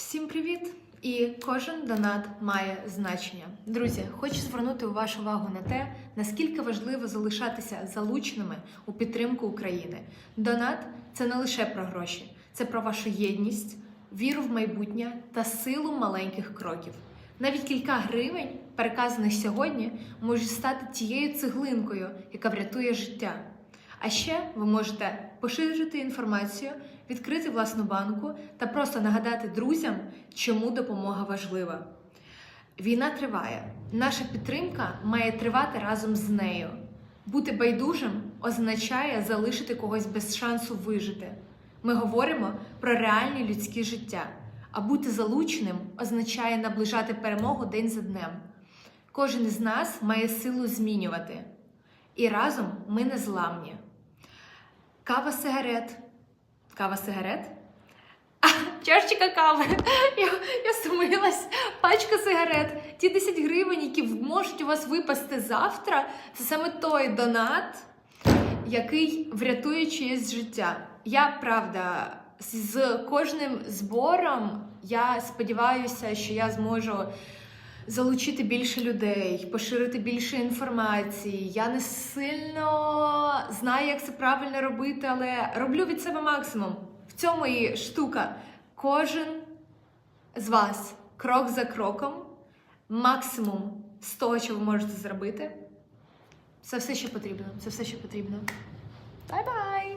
Всім привіт! І кожен донат має значення. Друзі, хочу звернути вашу увагу на те, наскільки важливо залишатися залученими у підтримку України. Донат це не лише про гроші, це про вашу єдність, віру в майбутнє та силу маленьких кроків. Навіть кілька гривень, переказаних сьогодні, можуть стати тією цеглинкою, яка врятує життя. А ще ви можете поширити інформацію, відкрити власну банку та просто нагадати друзям, чому допомога важлива. Війна триває. Наша підтримка має тривати разом з нею. Бути байдужим означає залишити когось без шансу вижити. Ми говоримо про реальні людські життя, а бути залученим означає наближати перемогу день за днем. Кожен із нас має силу змінювати. І разом ми не зламні. Кава сигарет. Кава сигарет? Чашечка кави. Я, я сумилась. Пачка сигарет. Ті 10 гривень, які можуть у вас випасти завтра, це саме той донат, який врятує чиєсь життя. Я правда, з кожним збором я сподіваюся, що я зможу залучити більше людей, поширити більше інформації. Я не сильно знаю, як це правильно робити, але роблю від себе максимум. В цьому і штука. Кожен з вас крок за кроком, максимум з того, що ви можете зробити. Це все, що потрібно. Це все, що потрібно. Бай-бай!